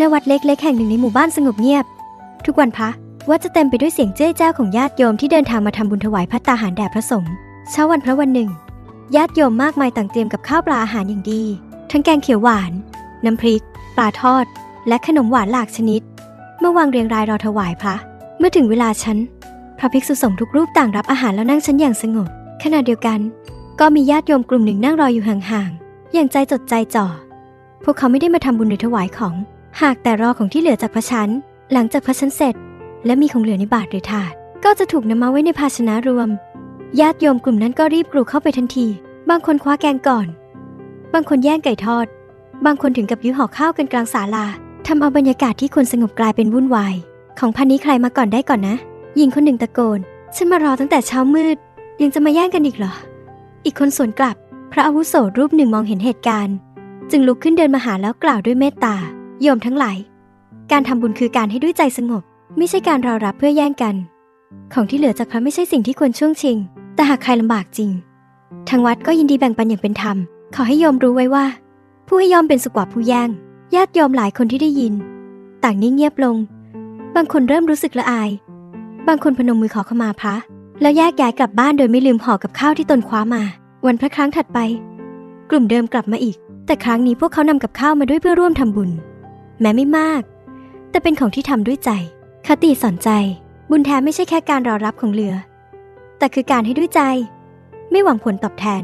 ณวัดเล็กๆแห่งหนึ่งในหมู่บ้านสงบเงียบ ทุกวันพระวัดจะเต็มไปด้วยเสียงเจ้ยเจ้าของญาติโยมที่เดินทางมาทำบุญถวายพัตตาหารแด่พระสงฆ์เช้าวันพระวันหนึ่ง ญาติโยมมากมายต่างเตรียมกับข้าวปลาอาหารอย่างดี ทั้งแกงเขียวหวาน น้ำพริก ปลาทอด และขนมหวานหลากชนิดเมื่อวางเรียงรายรอถวายพระ เมื่อถึงเวลาฉันพระภิกษุสงฆ์ทุกรูปต่างรับอาหารแล้วนั่งชั้นอย่างสงบขณะเดียวกัน ก็มีญาติโยมกลุ่มหนึ่งนั่งรออยู่ห่างๆอย่างใจจดใจจ่อพวกเขาไม่ได้มาทำบุญหรือถวายของ หากแต่รอของที่เหลือจากพระชันหลังจากพระชันเสร็จ และมีของเหลือในบาตรหรือถาด ก็จะถูกนำมาไว้ในภาชนะรวม ญาติโยมกลุ่มนั้นก็รีบกรูเข้าไปทันที บางคนคว้าแกงก่อน บางคนแย่งไก่ทอด บางคนถึงกับยื้อห่อข้าวกันกลางศาลาทำเอาบรรยากาศที่ควรสงบกลายเป็นวุ่นวาย ของพันนี้ใครมาก่อนได้ก่อนนะ หญิงคนหนึ่งตะโกน ฉันมารอตั้งแต่เช้ามืด ยังจะมาแย่งกันอีกเหรอ อีกคนสวนกลับ พระอาวุโสรูปหนึ่งมองเห็นเหตุการณ์ จึงลุกขึ้นเดินมาหาแล้วกล่าวด้วยเมตตา โยมทั้งหลาย การทำบุญคือการให้ด้วยใจสงบ ไม่ใช่การรอรับเพื่อแย่งกัน ของที่เหลือจากพระไม่ใช่สิ่งที่ควรช่วงชิง แต่หากใครลำบากจริง ทางวัดก็ยินดีแบ่งปันอย่างเป็นธรรม ขอให้โยมรู้ไว้ว่า ผู้ให้ยอมเป็นสุกว่าผู้แย่ง ญาติโยมหลายคนที่ได้ยิน ต่างนิ่งเงียบลง บางคนเริ่มรู้สึกละอาย บางคนพนมมือขอขมาพระ แล้วแยกย้ายกลับบ้านโดยไม่ลืมห่อกับข้าวที่ตนคว้ามา วันพระครั้งถัดไป กลุ่มเดิมกลับมาอีก แต่ครั้งนี้พวกเขานำกับข้าวมาด้วยเพื่อร่วมทำบุญ แม้ไม่มาก แต่เป็นของที่ทำด้วยใจ คติสอนใจ บุญแท้ไม่ใช่แค่การรอรับของเหลือ แต่คือการให้ด้วยใจ ไม่หวังผลตอบแทน